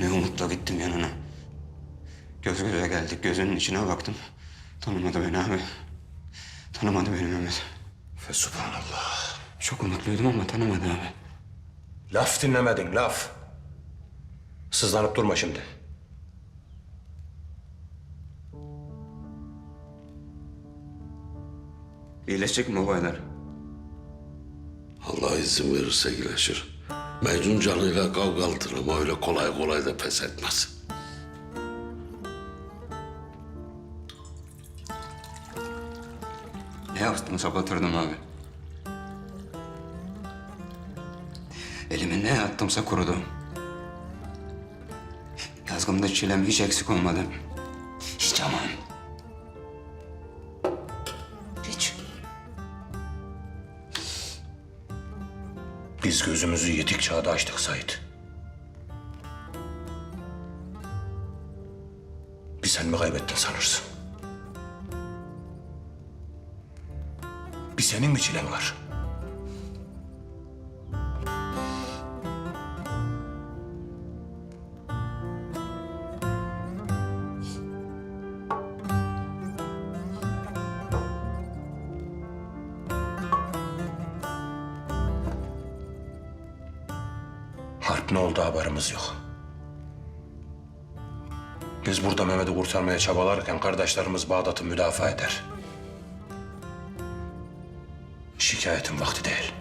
Ne umutla gittim yanına. Göz göze geldik. Gözünün içine baktım. Tanımadı beni abi. Tanımadı beni Mehmet. Ve subhanallah. Çok umutluydum ama tanımadı abi. Laf dinlemedin laf. Sızlanıp durma şimdi. İyileşecek mi babaylar? Allah izin verirse iyileşir. Mecnun canıyla kavgalıdır ama öyle kolay kolay da pes etmez. Ne yaptımsa batırdım abi. Elime ne attımsa kurudu. Yazgımda çilem hiç eksik olmadı. Hiç ama. Biz gözümüzü yedik çağda açtık Sait. Bir sen mi kaybettin sanırsın? Bir senin mi çilen var? Ne oldu haberimiz yok. Biz burada Mehmet'i kurtarmaya çabalarken kardeşlerimiz Bağdat'ı müdafaa eder. Şikayetin vakti değil.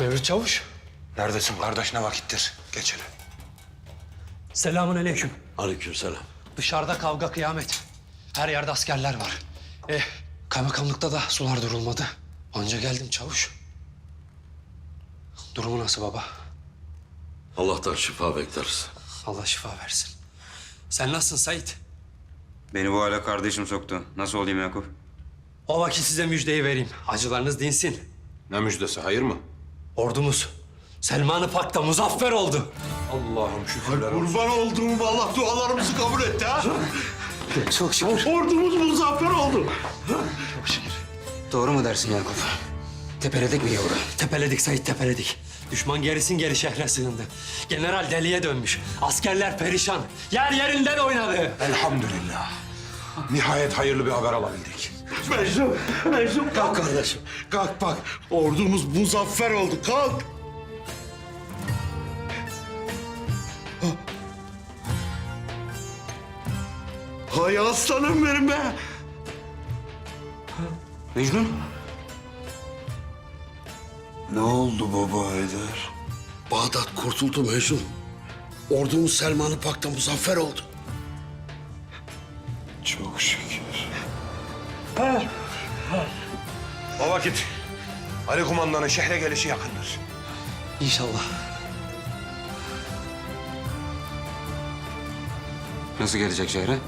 Mevlüt Çavuş. Neredesin kardeş ne vakittir? Geç hele. Selamun aleyküm. Aleykümselam. Dışarıda kavga kıyamet. Her yerde askerler var. E, kaymakamlıkta da sular durulmadı. Anca geldim çavuş. Durumu nasıl baba? Allah'tan şifa bekleriz. Allah şifa versin. Sen nasılsın Sait? Beni bu hale kardeşim soktu. Nasıl olayım Yakup? O vakit size müjdeyi vereyim. Acılarınız dinsin. Ne müjdesi hayır mı? Ordumuz Selman-ı Pak'ta muzaffer oldu. Allah'ım şükürler olsun. Kurban olduğum Allah dualarımızı kabul etti ha. Çok şükür. Ordumuz muzaffer oldu. Doğru mu dersin Yakup? Tepeledik mi yavru? Tepeledik Sait tepeledik. Düşman gerisin geri şehre sığındı. General deliye dönmüş. Askerler perişan. Yer yerinden oynadı. Elhamdülillah. Nihayet hayırlı bir haber alabildik. Mecnun, Mecnun kalk kardeşim. Kalk bak, ordumuz muzaffer oldu. Kalk. Hay aslanım benim be. Mecnun? Ne oldu baba Haydar? Bağdat kurtuldu Mecnun. Ordumuz Selman-ı Pak'ta muzaffer oldu. O vakit Ali kumandanın şehre gelişi yakındır. İnşallah. Nasıl gelecek şehre?